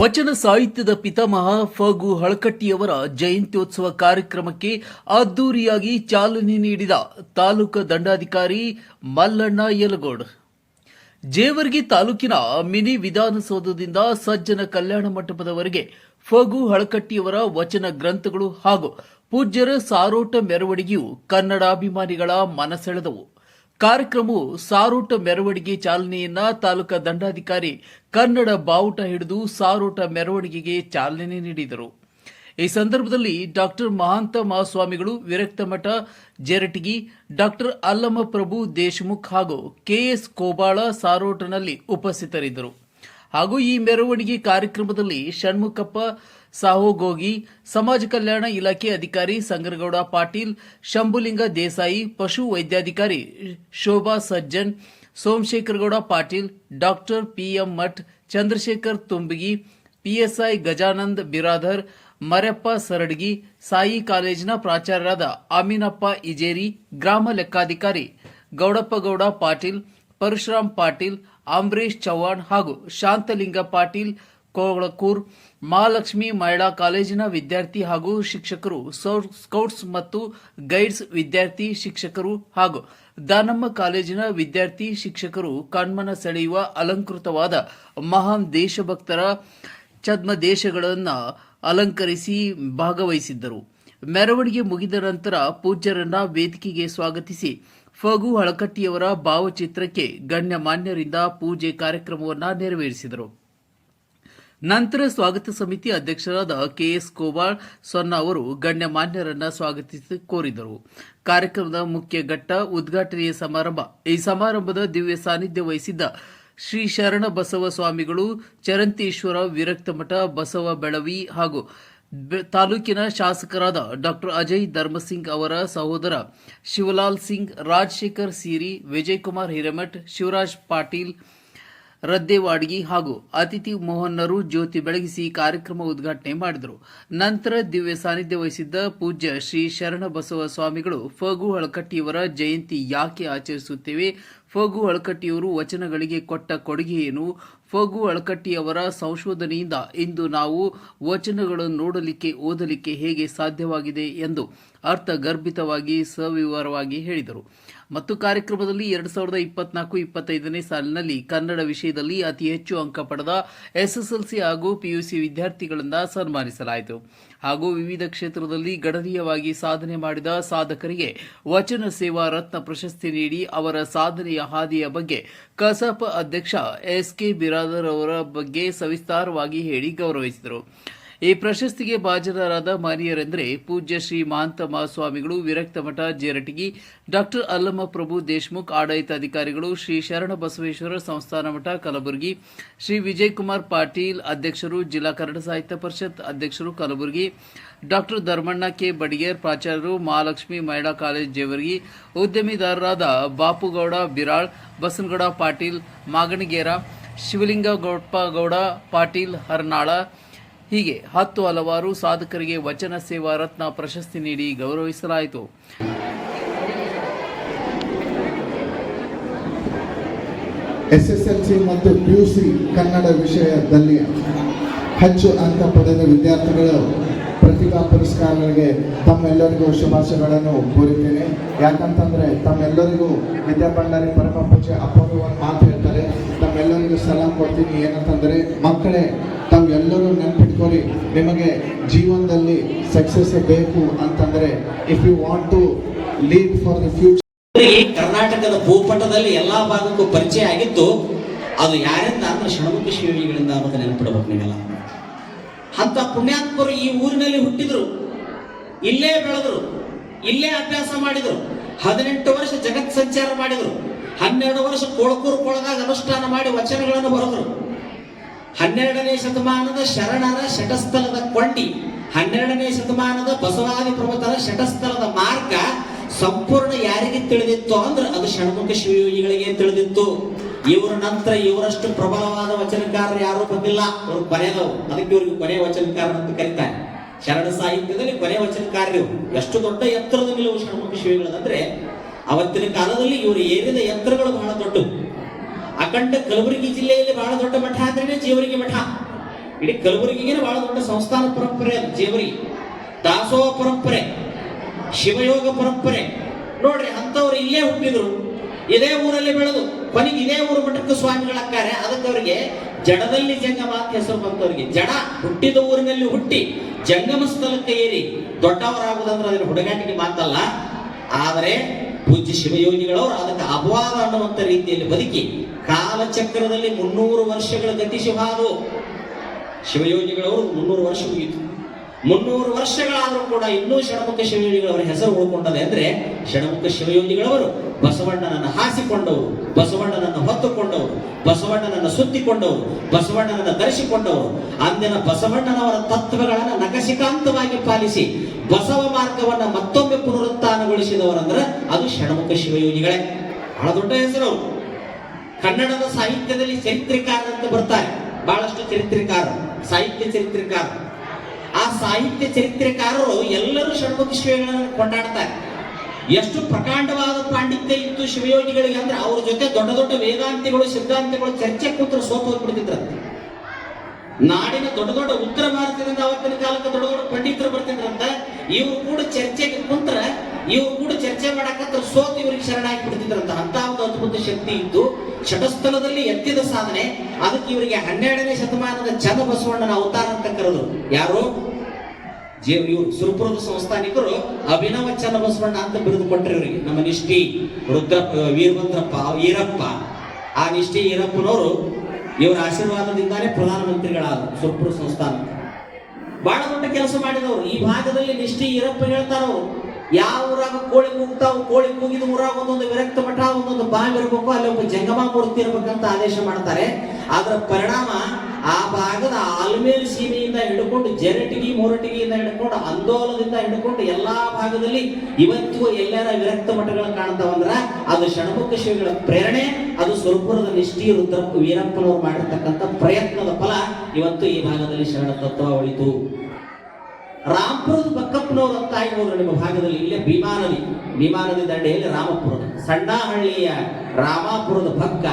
ವಚನ ಸಾಹಿತ್ಯದ ಪಿತಾಮಹ ಫಗು ಹಳಕಟ್ಟಿಯವರ ಜಯಂತ್ಯೋತ್ಸವ ಕಾರ್ಯಕ್ರಮಕ್ಕೆ ಅದ್ದೂರಿಯಾಗಿ ಚಾಲನೆ ನೀಡಿದ ತಾಲೂಕು ದಂಡಾಧಿಕಾರಿ ಮಲ್ಲಣ್ಣ ಯಲಗೋಡ್. ಜೇವರ್ಗಿ ತಾಲೂಕಿನ ಮಿನಿ ವಿಧಾನಸೌಧದಿಂದ ಸಜ್ಜನ ಕಲ್ಯಾಣ ಮಂಟಪದವರೆಗೆ ಫಗು ಹಳಕಟ್ಟಿಯವರ ವಚನ ಗ್ರಂಥಗಳು ಹಾಗೂ ಪೂಜ್ಯರ ಸಾರೋಟ ಮೆರವಣಿಗೆಯು ಕನ್ನಡಾಭಿಮಾನಿಗಳ ಮನಸೆಳೆದವು. ಕಾರ್ಯಕ್ರಮವು ಸಾರೋಟ ಮೆರವಣಿಗೆ ಚಾಲನೆಯನ್ನ ತಾಲೂಕಾ ದಂಡಾಧಿಕಾರಿ ಕನ್ನಡ ಬಾವುಟ ಹಿಡಿದು ಸಾರೋಟ ಮೆರವಣಿಗೆಗೆ ಚಾಲನೆ ನೀಡಿದರು. ಈ ಸಂದರ್ಭದಲ್ಲಿ ಡಾಕ್ಟರ್ ಮಹಾಂತ ಮಹಾಸ್ವಾಮಿಗಳು ವಿರಕ್ತಮಠ ಜೆರಟಗಿ, ಡಾಕ್ಟರ್ ಅಲ್ಲಮ ಪ್ರಭು ದೇಶಮುಖ್ ಹಾಗೂ ಕೆಎಸ್ ಕೋಬಾಳ ಸಾರೋಟನಲ್ಲಿ ಉಪಸ್ಥಿತರಿದ್ದರು. ಹಾಗೂ ಈ ಮೆರವಣಿಗೆ ಕಾರ್ಯಕ್ರಮದಲ್ಲಿ ಷಣ್ಮುಖಪ್ಪ ಸಾಹೋಗೋಗಿ ಸಮಾಜ ಕಲ್ಯಾಣ ಇಲಾಖೆ ಅಧಿಕಾರಿ ಸಂಗರಗೌಡ ಪಾಟೀಲ್, ಶಂಭುಲಿಂಗ ದೇಸಾಯಿ, ಪಶು ವೈದ್ಯಾಧಿಕಾರಿ Shobha Sajjan, Somashekhargouda Patil, doctor PM Math, Chandrashekhar Tumbagi, PSI Gajanand Biradar, Mareppa Saradgi, Sai ಕಾಲೇಜಿನ ಪ್ರಾಚಾರ್ಯರಾದ ಅಮೀನಪ್ಪ ಇಜೇರಿ, ಗ್ರಾಮ ಲೆಕ್ಕಾಧಿಕಾರಿ ಗೌಡಪ್ಪಗೌಡ ಪಾಟೀಲ್, ಪರಶುರಾಮ್ ಪಾಟೀಲ್ ಅಂಬರೀಶ್ ಚೌಹಾಣ್ ಹಾಗೂ ಶಾಂತಲಿಂಗ ಪಾಟೀಲ್, ಕೋಳಕೂರ್ ಮಹಾಲಕ್ಷ್ಮಿ ಮಹಿಳಾ ಕಾಲೇಜಿನ ವಿದ್ಯಾರ್ಥಿ ಹಾಗೂ ಶಿಕ್ಷಕರು ಸ್ಕೌಟ್ಸ್ ಮತ್ತು ಗೈಡ್ಸ್ ವಿದ್ಯಾರ್ಥಿ ಶಿಕ್ಷಕರು ಹಾಗೂ ದಾನಮ್ಮ ಕಾಲೇಜಿನ ವಿದ್ಯಾರ್ಥಿ ಶಿಕ್ಷಕರು ಕಣ್ಮನ ಸೆಳೆಯುವ ಅಲಂಕೃತವಾದ ಮಹಾನ್ ದೇಶಭಕ್ತರ ಛದ್ಮ ದೇಶಗಳನ್ನು ಅಲಂಕರಿಸಿ ಭಾಗವಹಿಸಿದ್ದರು. ಮೆರವಣಿಗೆ ಮುಗಿದ ನಂತರ ಪೂಜ್ಯರನ್ನ ವೇದಿಕೆಗೆ ಸ್ವಾಗತಿಸಿ ಫಗು ಹಳಕಟ್ಟಿಯವರ ಭಾವಚಿತ್ರಕ್ಕೆ ಗಣ್ಯಮಾನ್ಯರಿಂದ ಪೂಜೆ ಕಾರ್ಯಕ್ರಮವನ್ನು ನೆರವೇರಿಸಿದರು. ನಂತರ ಸ್ವಾಗತ ಸಮಿತಿ ಅಧ್ಯಕ್ಷರಾದ ಕೆಎಸ್ ಕೋಬಾಳ್ ಸೊನ್ನ ಅವರು ಗಣ್ಯಮಾನ್ಯರನ್ನ ಸ್ವಾಗತಿಸಿ ಕೋರಿದರು. ಕಾರ್ಯಕ್ರಮದ ಮುಖ್ಯ ಘಟ್ಟ ಉದ್ಘಾಟನೆಯ ಸಮಾರಂಭ. ಈ ಸಮಾರಂಭದ ದಿವ್ಯ ಸಾನ್ನಿಧ್ಯ ವಹಿಸಿದ್ದ ಶ್ರೀ ಶರಣ ಬಸವ ಸ್ವಾಮಿಗಳು, ಚರಂತೇಶ್ವರ ವಿರಕ್ತಮಠ ಬಸವ ಬೆಳವಿ ಹಾಗೂ ತಾಲೂಕಿನ ಶಾಸಕರಾದ ಡಾಕ್ಟರ್ ಅಜಯ್ ಧರ್ಮಸಿಂಗ್ ಅವರ ಸಹೋದರ ಶಿವಲಾಲ್ ಸಿಂಗ್, ರಾಜಶೇಖರ್ ಸೀರಿ, ವಿಜಯಕುಮಾರ್ ಹಿರೇಮಠ್, ಶಿವರಾಜ್ ಪಾಟೀಲ್ ರದ್ದೇವಾಡ್ಗಿ ಹಾಗೂ ಅತಿಥಿ ಮೋಹನ್ನರು ಜ್ಯೋತಿ ಬೆಳಗಿಸಿ ಕಾರ್ಯಕ್ರಮ ಉದ್ಘಾಟನೆ ಮಾಡಿದರು. ನಂತರ ದಿವ್ಯ ಸಾನ್ನಿಧ್ಯ ವಹಿಸಿದ್ದ ಪೂಜ್ಯ ಶ್ರೀ ಶರಣಬಸವ ಸ್ವಾಮಿಗಳು ಫಗು ಹಳಕಟ್ಟಿಯವರ ಜಯಂತಿ ಯಾಕೆ ಆಚರಿಸುತ್ತೇವೆ? ಫಗು ಹಳಕಟ್ಟಿಯವರು ವಚನಗಳಿಗೆ ಕೊಟ್ಟ ಕೊಡುಗೆಯೇನು ಫಗು ಅಳಕಟ್ಟಿಯವರ ಸಂಶೋಧನೆಯಿಂದ ಇಂದು ನಾವು ವಚನಗಳನ್ನು ನೋಡಲಿಕ್ಕೆ, ಓದಲಿಕ್ಕೆ ಹೇಗೆ ಸಾಧ್ಯವಾಗಿದೆ ಎಂದು ಅರ್ಥಗರ್ಭಿತವಾಗಿ ಸವಿವರವಾಗಿ ಹೇಳಿದರು. ಮತ್ತು ಕಾರ್ಯಕ್ರಮದಲ್ಲಿ ಎರಡು ಸಾವಿರದ ಇಪ್ಪತ್ನಾಲ್ಕು ಇಪ್ಪತ್ತೈದನೇ ಸಾಲಿನಲ್ಲಿ ಕನ್ನಡ ವಿಷಯದಲ್ಲಿ ಅತಿ ಹೆಚ್ಚು ಅಂಕ ಪಡೆದ ಎಸ್ಎಸ್ಎಲ್ಸಿ ಹಾಗೂ ಪಿಯುಸಿ ವಿದ್ಯಾರ್ಥಿಗಳನ್ನು ಸನ್ಮಾನಿಸಲಾಯಿತು. ಹಾಗೂ ವಿವಿಧ ಕ್ಷೇತ್ರದಲ್ಲಿ ಗಣನೀಯವಾಗಿ ಸಾಧನೆ ಮಾಡಿದ ಸಾಧಕರಿಗೆ ವಚನ ಸೇವಾ ರತ್ನ ಪ್ರಶಸ್ತಿ ನೀಡಿ ಅವರ ಸಾಧನೆಯ ಹಾದಿಯ ಬಗ್ಗೆ ಕಸಾಪ ಅಧ್ಯಕ್ಷ ಎಸ್ ಕೆ ಬಿರಾದರ್ ಅವರ ಬಗ್ಗೆ ಸವಿಸ್ತಾರವಾಗಿ ಹೇಳಿ ಗೌರವಿಸಿದರು. ಈ ಪ್ರಶಸ್ತಿಗೆ ಭಾಜನರಾದ ಮಾನ್ಯರೆಂದರೆ ಪೂಜ್ಯ ಶ್ರೀ ಮಾಂತಮ ಸ್ವಾಮಿಗಳು ವಿರಕ್ತಮಠ ಜೇರಟಗಿ, ಡಾಕ್ಟರ್ ಅಲ್ಲಮ ಪ್ರಭು ದೇಶಮುಖ್ ಆಡಳಿತಾಧಿಕಾರಿಗಳು ಶ್ರೀ ಶರಣ ಬಸವೇಶ್ವರ ಸಂಸ್ಥಾನ ಮಠ, ಕಲಬುರಗಿ, ಶ್ರೀ ವಿಜಯಕುಮಾರ್ ಪಾಟೀಲ್ ಅಧ್ಯಕ್ಷರು, ಜಿಲ್ಲಾ ಕನ್ನಡ ಸಾಹಿತ್ಯ ಪರಿಷತ್ ಅಧ್ಯಕ್ಷರು, ಕಲಬುರಗಿ, ಡಾಕ್ಟರ್ ಧರ್ಮಣ್ಣ ಕೆ. ಬಡಿಗೇರ್, ಪ್ರಾಚಾರ್ಯರು ಮಹಾಲಕ್ಷ್ಮಿ ಮಹಿಳಾ ಕಾಲೇಜ್ ಜೇವರ್ಗಿ, ಉದ್ಯಮಿದಾರರಾದ ಬಾಪುಗೌಡ ಬಿರಾಳ್, ಬಸನಗೌಡ ಪಾಟೀಲ್, ಮಾಗಣಿಗೇರ ಶಿವಲಿಂಗ ಗೌಡ ಪಾಟೀಲ್, ಹರ್ನಾಳ ಹೀಗೆ ಹತ್ತು ಹಲವಾರು ಸಾಧಕರಿಗೆ ವಚನ ಸೇವಾ ರತ್ನ ಪ್ರಶಸ್ತಿ ನೀಡಿ ಗೌರವಿಸಲಾಯಿತು. ಎಸ್ಎಸ್ಎಲ್ಸಿ ಮತ್ತು ಪಿಯುಸಿ ಕನ್ನಡ ವಿಷಯದಲ್ಲಿ ಹೆಚ್ಚು ಅಂಕ ಪಡೆದ ವಿದ್ಯಾರ್ಥಿಗಳು ಪ್ರತಿಭಾ ಪುರಸ್ಕಾರಗಳಿಗೆ ತಮ್ಮೆಲ್ಲರಿಗೂ ಶುಭಾಶಯಗಳನ್ನು ಕೋರುತ್ತೇನೆ. ಯಾಕಂತಂದ್ರೆ ತಮ್ಮೆಲ್ಲರಿಗೂ ವಿದ್ಯಾಭಂಡಾರಿ ಪರಮ ಪೂಜೆ ಅಪೂರ್ವ ಒಂದು ಮಾತು ಹೇಳ್ತಾರೆ ಸಲಾಮ್ ಸಲಾಂ ಕೊಡ್ತೀನಿ. ಏನಂತಂದ್ರೆ, ಮಕ್ಕಳೇ, ತಾವೆಲ್ಲರೂ ನೆನ್ಪಿಟ್ಕೊಳ್ಳಿ, ನಿಮಗೆ ಜೀವನದಲ್ಲಿ ಸಕ್ಸಸ್ ಬೇಕು ಅಂತಂದ್ರೆ if you want to lead for the future ಕರ್ನಾಟಕದ ಭೂಪಟದಲ್ಲಿ ಎಲ್ಲಾ ಭಾಗಕ್ಕೂ ಪರಿಚಯ ಆಗಿತ್ತು ಅದು ಯಾರಿಂದ ಅಂದ್ರೆ ಷಣ್ಮುಖ ಶಿವಿಗಳಿಂದ ಅನ್ನೋದು ನೆನಪಿಡ್ಬೇಕು ನೀವೆಲ್ಲ. ಅಂತ ಪುಣ್ಯಾತ್ಮರು ಈ ಊರಿನಲ್ಲಿ ಹುಟ್ಟಿದ್ರು. ಇಲ್ಲೇ ಬೆಳೆದ್ರು. ಇಲ್ಲೇ ಅಭ್ಯಾಸ ಮಾಡಿದ್ರು. ಹದಿನೆಂಟು ವರ್ಷ ಜಗತ್ ಸಂಚಾರ ಮಾಡಿದ್ರು. ಹನ್ನೆರಡು ವರ್ಷ ಕೊಳಕೂರು ಕೊಳಗಾಗ ಅನುಷ್ಠಾನ ಮಾಡಿ ವಚನಗಳನ್ನು ಬರೆದರು. ಹನ್ನೆರಡನೇ ಶತಮಾನದ ಶರಣರ ಶಟಸ್ಥಲದ ಕೊಂಡಿ, ಹನ್ನೆರಡನೇ ಶತಮಾನದ ಬಸವಾದಿ ಪ್ರಮುಖರ ಶಟಸ್ಥಲದ ಮಾರ್ಗ ಸಂಪೂರ್ಣ ಯಾರಿಗೆ ತಿಳಿದಿತ್ತು ಅಂದ್ರೆ ಅದು ಷಣ್ಮುಖ ಶಿವಯೋಗಿಗಳಿಗೆ ತಿಳಿದಿತ್ತು. ಇವರ ನಂತರ ಇವರಷ್ಟು ಪ್ರಬಲವಾದ ವಚನಕಾರರು ಯಾರು ಬಂದಿಲ್ಲ. ಇವರು ಕೊನೆಯದವು ಅದಕ್ಕೆ ಇವರಿಗೆ ಕೊನೆ ವಚನಕಾರ ಅಂತ ಕರೀತಾರೆ. ಶರಣ ಸಾಹಿತ್ಯದಲ್ಲಿ ಕೊನೆ ವಚನಕಾರರು ಎಷ್ಟು ದೊಡ್ಡ ಎತ್ತರದ ನಿಲುವು ಷಣ್ಮುಖ ಶಿವಗಳಂದ್ರೆ ಅವತ್ತಿನ ಕಾಲದಲ್ಲಿ ಇವರು ಏರಿದ ಯಂತ್ರಗಳು ಬಹಳ ದೊಡ್ಡವು ಅಖಂಡ ಕಲಬುರಗಿ ಜಿಲ್ಲೆಯಲ್ಲಿ ಬಹಳ ದೊಡ್ಡ ಮಠ ಅಂದ್ರೆ ಜೇವರಿಗೆ ಮಠ. ಇಡೀ ಕಲಬುರಗಿಗೆ ಬಹಳ ದೊಡ್ಡ ಸಂಸ್ಥಾನ ಪರಂಪರೆ ಅದು, ಜೇವರಿ. ದಾಸೋಹ ಪರಂಪರೆ, ಶಿವಯೋಗ ಪರಂಪರೆ. ನೋಡ್ರಿ ಅಂತವ್ರು ಇಲ್ಲೇ ಹುಟ್ಟಿದ್ರು. ಇದೇ ಊರಲ್ಲಿ ಬೆಳೆದು, ಕೊನೆಗೆ ಇದೇ ಊರು ಮಠಕ್ಕೆ ಸ್ವಾಮಿಗಳಾಕ್ತಾರೆ ಅದಕ್ಕೆ ಅವರಿಗೆ ಜಡದಲ್ಲಿ ಜಂಗಮ ಅಂತ ಹೆಸರು ಬಂತವ್ರಿಗೆ ಜಡ ಹುಟ್ಟಿದ ಊರಿನಲ್ಲಿ ಹುಟ್ಟಿ ಜಂಗಮ ಸ್ಥಳಕ್ಕೆ ಏರಿ ದೊಡ್ಡವರಾಗುವುದಂದ್ರೆ ಅದನ್ನ ಹುಡುಗಾಟಿಗೆ ಮಾತಲ್ಲ. ಆದರೆ ಪೂಜ್ಯ ಶಿವಯೋಗಿಗಳವರು ಅದಕ್ಕೆ ಅಪವಾದ ಅನ್ನುವಂಥ ರೀತಿಯಲ್ಲಿ ಬದುಕಿ ಕಾಲಚಕ್ರದಲ್ಲಿ ಮುನ್ನೂರು ವರ್ಷಗಳ ಗತಿ ಹಾದು ಶಿವಯೋಗಿಗಳವರು ಮುನ್ನೂರು ವರ್ಷ ಮುಗಿಯಿತು ಮುನ್ನೂರು ವರ್ಷಗಳಾದರೂ ಕೂಡ ಇನ್ನೂ ಷಣಮುಖ ಶಿವಯೋಗಿಗಳವರ ಹೆಸರು ಉಳ್ಕೊಂಡದೆ ಅಂದ್ರೆ ಷಣಮುಖ ಶಿವಯೋಗಿಗಳವರು ಬಸವಣ್ಣನನ್ನು ಹಾಸಿಕೊಂಡವರು, ಬಸವಣ್ಣನನ್ನು ಹೊತ್ತುಕೊಂಡವರು, ಬಸವಣ್ಣನನ್ನು ಸುತ್ತಿಕೊಂಡವರು, ಬಸವಣ್ಣನನ್ನು ಧರಿಸಿಕೊಂಡವರು, ಅಂದಿನ ಬಸವಣ್ಣನವರ ತತ್ವಗಳನ್ನು ನಕಸಿಕಾಂತವಾಗಿ ಪಾಲಿಸಿ ಬಸವ ಮಾರ್ಗವನ್ನ ಮತ್ತೊಮ್ಮೆ ಪುನರುತ್ಥಾನಗೊಳಿಸಿದವರಂದ್ರೆ ಅದು ಷಣ್ಮುಖ ಶಿವಯೋಗಿಗಳೇ. ಬಹಳ ದೊಡ್ಡ ಹೆಸರು ಕನ್ನಡದ ಸಾಹಿತ್ಯದಲ್ಲಿ ಚರಿತ್ರೆಕಾರರಂತ ಬರ್ತಾರೆ. ಬಹಳಷ್ಟು ಚರಿತ್ರೆಕಾರರು ಸಾಹಿತ್ಯ ಚರಿತ್ರಿಕಾರ. ಆ ಸಾಹಿತ್ಯ ಚರಿತ್ರೆಕಾರರು ಎಲ್ಲರೂ ಷಣ್ಮುಖ ಶಿವಗಳನ್ನು ಕೊಂಡಾಡ್ತಾರೆ. ಎಷ್ಟು ಪ್ರಕಾಂಡವಾದ ಪಾಂಡಿತ್ಯ ಇತ್ತು ಶಿವಯೋಗಿಗಳಿಗೆ ಅಂದ್ರೆ ಅವ್ರ ಜೊತೆ ದೊಡ್ಡ ದೊಡ್ಡ ವೇದಾಂತಿಗಳು, ಸಿದ್ಧಾಂತಗಳು, ಚರ್ಚೆ ಕೂತ್ರ ಸೋತು ಹೋಗ್ಬಿಡ್ತಿದ್ರಂತೆ ನಾಡಿನ ದೊಡ್ಡ ದೊಡ್ಡ ಉತ್ತರ ಭಾರತದಿಂದ ಅವತ್ತಿನ ಕಾಲಕ್ಕೆ ದೊಡ್ಡ ದೊಡ್ಡ ಪಂಡಿತರು ಬರ್ತಿದ್ರಂತ, ಇವ್ರು ಕೂಡ ಚರ್ಚೆಗೆ ಕುಂತ್ರ, ಇವ್ರು ಕೂಡ ಚರ್ಚೆ ಮಾಡಕತ್ರ ಸೋತು ಇವ್ರಿಗೆ ಶರಣಾಗಿ ಬಿಡ್ತಿದ್ರಂತ ಅಂತ ಒಂದು ಅದ್ಭುತ ಶಕ್ತಿ ಇದ್ದು ಶಟಸ್ಥಲದಲ್ಲಿ ಎತ್ತಿದ ಸಾಧನೆ, ಅದಕ್ಕೆ ಇವರಿಗೆ ಹನ್ನೆರಡನೇ ಶತಮಾನದ ಚಂದ ಬಸವಣ್ಣನ ಅವತಾರ ಅಂತ ಕರೆದ್ರು. ಯಾರು? ಜೀವ ಇವರು ಸುರಪುರದ ಸಂಸ್ಥಾನಿಕರು ಅಭಿನವ ಚನ್ನಬಸವಣ್ಣ ಅಂತ ಬಿರುದು ಕೊಟ್ಟರು ಇವರಿಗೆ. ನಮ್ಮ ನಿಷ್ಠಿ ರುದ್ರಪ್ಪ ವೀರಭದ್ರಪ್ಪ ಈರಪ್ಪ. ಆ ನಿಷ್ಠಿ ಈರಪ್ಪನವರು ಇವರ ಆಶೀರ್ವಾದದಿಂದಾನೇ ಪ್ರಧಾನಮಂತ್ರಿಗಳಾದರು ಸುರಪುರ ಸಂಸ್ಥಾನ ಬಹಳ ದೊಡ್ಡ ಕೆಲಸ ಮಾಡಿದವರು. ಈ ಭಾಗದಲ್ಲಿ ನಿಷ್ಠಿ ಈರಪ್ಪ ಹೇಳ್ತಾರವರು. ಯಾವ ಊರಾಗ ಕೋಳಿ ಕೂಗ್ತಾವು ಕೋಳಿ ಕೂಗಿದ ಊರಾಗ ಒಂದೊಂದು ವಿರಕ್ತ ಮಠ, ಒಂದೊಂದು ಬಾವಿ ಇರಬೇಕು ಅಲ್ಲಿ ಒಬ್ಬ ಜಂಗಮ ಮೂರ್ತಿ ಇರಬೇಕಂತ ಆದೇಶ ಮಾಡ್ತಾರೆ. ಅದರ ಪರಿಣಾಮ ಆ ಭಾಗದ ಆಲ್ಮೇಲ್ ಸೀಮೆಯಿಂದ ಹಿಡ್ಕೊಂಡು, ಜರಟಿಗಿ ಮೊರಟಿಗಿಯಿಂದ ಹಿಡ್ಕೊಂಡು ಅಂದೋಲದಿಂದ ಹಿಡ್ಕೊಂಡು ಎಲ್ಲಾ ಭಾಗದಲ್ಲಿ ಇವತ್ತು ಎಲ್ಲರ ವಿರಕ್ತ ಮಠಗಳು ಕಾಣ್ತಾವಂದ್ರ ಅದು ಷಣ್ಮುಖ ಶಿವಗಳ ಪ್ರೇರಣೆ, ಅದು ಸುರಪುರದ ನಿಷ್ಠಿ ರುದ್ರಪ್ಪ ವೀರಪ್ಪನವರು ಮಾಡಿರ್ತಕ್ಕಂಥ ಪ್ರಯತ್ನದ ಫಲ ಇವತ್ತು ಈ ಭಾಗದಲ್ಲಿ ಶರಣ ತತ್ವ ಉಳಿತು ರಾಮಪುರದ ಬಕ್ಕಪ್ಪನವರು ಅಂತ ಹೋದ್ರು ನಿಮ್ಮ ಭಾಗದಲ್ಲಿ. ಇಲ್ಲೇ ಭೀಮಾ ಭೀಮಾನದಿ ಭೀಮಾ ನದಿ ದಂಡೆಯಲ್ಲಿ ರಾಮಪುರದ. ಸಣ್ಣಹಳ್ಳಿಯ ರಾಮಾಪುರದ ಭಕ್ಕ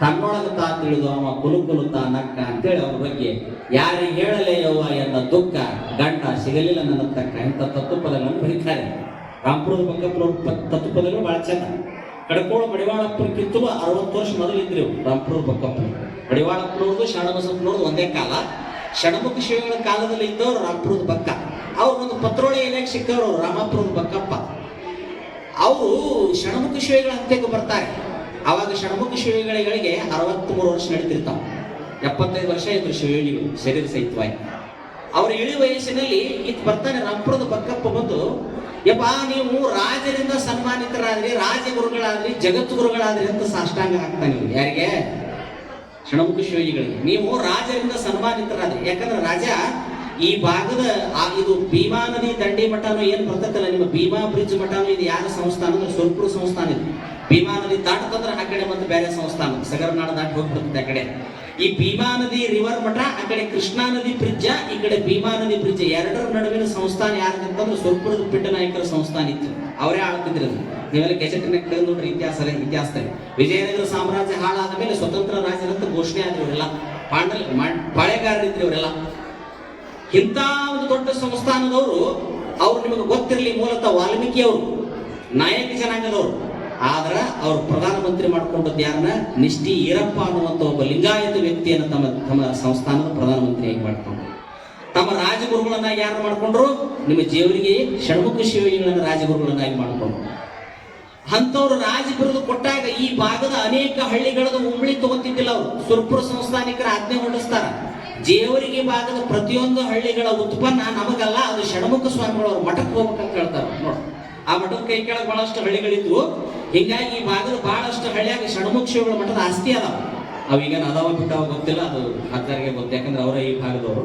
ತನ್ನೊಳಗ ತಾ ತಿಳಿದು ಅವ ಕುಲುಕುಲು ತಾ ನಕ್ಕ ಅಂತೇಳಿ ಅವ್ರ ಬಗ್ಗೆ ಯಾರಿಗೆ ಹೇಳಲೇ ಯವ್ವ ಎನ್ನ ದುಃಖ ಗಂಟ ಸಿಗಲಿಲ್ಲ ನನ್ನ ತಕ್ಕ ಇಂಥ ತತ್ವಪದಗಳನ್ನು ಬರೀತಾರೆ. ರಾಮಪುರದ ಬಕ್ಕಪ್ಪನವ್ರ ತತ್ವ ಪದಗಳು ಬಹಳ ಚೆಂದ. ಕಡಕೋಳ ಬಡಿವಾಳಪ್ಪನಕ್ಕಿಂತಲೂ ಅರವತ್ತು ವರ್ಷ ಮೊದಲಿದ್ರು ರಾಮಪುರದ ಬಕ್ಕಪ್ಪ ಬಡಿವಾಳಪ್ಪನವ್ರದ್ದು ಶರಣಬಸಪ್ಪನವ್ರದ್ದು ಒಂದೇ ಕಾಲ. ಷಣ್ಮುಖ ಶಿವಗಳ ಕಾಲದಲ್ಲಿ ಇದ್ದವರು ರಾಮಪುರದ ಬಕ್ಕ ಅವ್ರು ಒಂದು ಪತ್ರೋಳಿ ಎಲೆಗೆ ಸಿಕ್ಕವರು ರಾಮಪುರದ ಬಕ್ಕಪ್ಪ ಅವರು ಷಣ್ಮುಖ ಶಿವಗಳ ಹತ್ಯೆಗೆ ಬರ್ತಾರೆ. ಅವಾಗ ಷಣ್ಮುಖ ಅರವತ್ತು ಮೂರು ವರ್ಷ ನಡೀತಿರ್ತಾವೆ. ಎಪ್ಪತ್ತೈದು ವರ್ಷ ಇದ್ರು ಶಿವಳಿಗಳು ಶರೀರ ಸಹಿತವಾಗಿ ಅವ್ರ ಇಳಿ ವಯಸ್ಸಿನಲ್ಲಿ ಇತ್ತು ಬರ್ತಾನೆ ರಾಮಪುರದ ಬಕ್ಕಪ್ಪ ಬಂದು, ಯಪ್ಪ, ನೀವು ರಾಜರಿಂದ ಸನ್ಮಾನಿತರಾದ್ರಿ, ರಾಜಗುರುಗಳಾದ್ರಿ, ಜಗದ್ಗುರುಗಳಾದ್ರಿ ಅಂತ ಸಾಷ್ಟಾಂಗ ಹಾಕ್ತಾನೆ. ಯಾರಿಗೆ? ಷಣ್ಮುಖ ಶಿವಜಿಗಳಿಗೆ ನೀವು ರಾಜರಿಂದ ಸನ್ಮಾನಿತರಾದ್ರಿ. ಯಾಕಂದ್ರೆ ರಾಜ ಈ ಭಾಗದ ಇದು ಭೀಮಾ ನದಿ ದಂಡಿ ಮಠನೂ ಏನು ಬರ್ತೈತಲ್ಲ ನಿಮ್ಮ ಭೀಮಾ ಬ್ರಿಡ್ಜ್ ಮಠನೂ ಇದು ಯಾರ ಸಂಸ್ಥಾನ? ಅಂದ್ರೆ ಸುರ್ಪುರ ಸಂಸ್ಥಾನ ಇದು. ಭೀಮಾ ನದಿ ದಾಟತಂದ್ರೆ ಆ ಕಡೆ ಮತ್ತೆ ಬೇರೆ ಸಂಸ್ಥಾನ. ಸಗರನಾಡ ದಾಟಿ ಹೋಗ್ಬಿಡುತ್ತೆ ಆ ಕಡೆ. ಈ ಭೀಮಾ ನದಿ ರಿವರ್ ಮಠ, ಆ ಕಡೆ ಕೃಷ್ಣಾ ನದಿ ಬ್ರಿಡ್ಜ್ ಈ ಕಡೆ ಭೀಮಾ ನದಿ ಬ್ರಿಡ್ಜ್ ಎರಡರ ನಡುವಿನ ಸಂಸ್ಥಾನ ಯಾರ್ದಂತಂದ್ರೆ ಸುರ್ಪುರದ ಪಿಟ್ಟ ನಾಯಕರ ಸಂಸ್ಥಾನ ಇತ್ತು. ಅವರೇ ಆಳ್ತಿದ್ರು. ನೀವೆಲ್ಲ ಗೆಜೆಟ್ನಾಗ ಕೇಳಿ ನೋಡ್ರಿ ಇತಿಹಾಸ ಇತಿಹಾಸದಲ್ಲಿ ವಿಜಯನಗರ ಸಾಮ್ರಾಜ್ಯ ಹಾಳಾದ ಮೇಲೆ ಸ್ವತಂತ್ರ ರಾಜ್ಯದಂತ ಘೋಷಣೆ ಆದ್ರು ಇವರೆಲ್ಲ. ಪಾಂಡಲ್ ಪಾಳೆಗಾರರಿದ್ರು ಇವರೆಲ್ಲ ಇಂಥ ಒಂದು ದೊಡ್ಡ ಸಂಸ್ಥಾನದವರು, ಅವ್ರು ನಿಮಗೆ ಗೊತ್ತಿರಲಿ ಮೂಲತಃ ವಾಲ್ಮೀಕಿ ಅವರು ನಾಯಕ ಜನಾಂಗದವರು. ಆದ್ರೆ ಅವ್ರು ಪ್ರಧಾನಮಂತ್ರಿ ಮಾಡ್ಕೊಂಡದ್ದು ಯಾರನ್ನ? ನಿಷ್ಠಿ ಈರಪ್ಪ ಅನ್ನುವಂಥ ಒಬ್ಬ ಲಿಂಗಾಯತ ವ್ಯಕ್ತಿಯನ್ನು ತಮ್ಮ ತಮ್ಮ ಸಂಸ್ಥಾನದ ಪ್ರಧಾನಮಂತ್ರಿಯಾಗಿ ಮಾಡ್ಕೊಂಡು ತಮ್ಮ ರಾಜಗುರುಗಳನ್ನಾಗಿ ಯಾರು ಮಾಡ್ಕೊಂಡ್ರು? ನಿಮ್ಮ ಜೇವರಿಗೆ ಷಣ್ಮುಖ ಶಿವಯೋಗಿಗಳನ್ನ ರಾಜಗುರುಗಳನ್ನಾಗಿ ಮಾಡಿಕೊಂಡ್ರು. ಅಂಥವ್ರು ರಾಜಗುರುದು ಕೊಟ್ಟಾಗ ಈ ಭಾಗದ ಅನೇಕ ಹಳ್ಳಿಗಳದ ಉಂಬಳಿ ತಗೋತಿದ್ದಿಲ್ಲ ಅವರು. ಸುರ್ಪುರ ಸಂಸ್ಥಾನಿಕರ ಆಜ್ಞೆ ಹೊರಡಿಸ್ತಾರ. ಜೇವರಿಗೆ ಭಾಗದ ಪ್ರತಿಯೊಂದು ಹಳ್ಳಿಗಳ ಉತ್ಪನ್ನ ನಮಗಲ್ಲ, ಅದು ಷಣ್ಮುಖ ಸ್ವಾಮಿಗಳು ಅವ್ರ ಮಠಕ್ಕೆ ಹೋಗ್ಬೇಕಂತ ಹೇಳ್ತಾರೆ. ನೋಡಿ, ಆ ಮಠದ ಕೈ ಕೆಳಗೆ ಬಹಳಷ್ಟು ಹಳ್ಳಿಗಳಿದ್ವು. ಹಿಂಗಾಗಿ ಈ ಭಾಗದ ಬಹಳಷ್ಟು ಹಳ್ಳಿಯಾಗ ಷಣ್ಮುಖ ಶಿವಗಳ ಮಠದ ಆಸ್ತಿ ಅದಾವ ಅವೀಗ ಅದಾವ ಬಿಟ್ಟಾವ ಗೊತ್ತಿಲ್ಲ, ಅದು ಹತ್ತಾರಿಗೆ ಗೊತ್ತು. ಯಾಕಂದ್ರೆ ಅವರ ಈ ಭಾಗದವರು.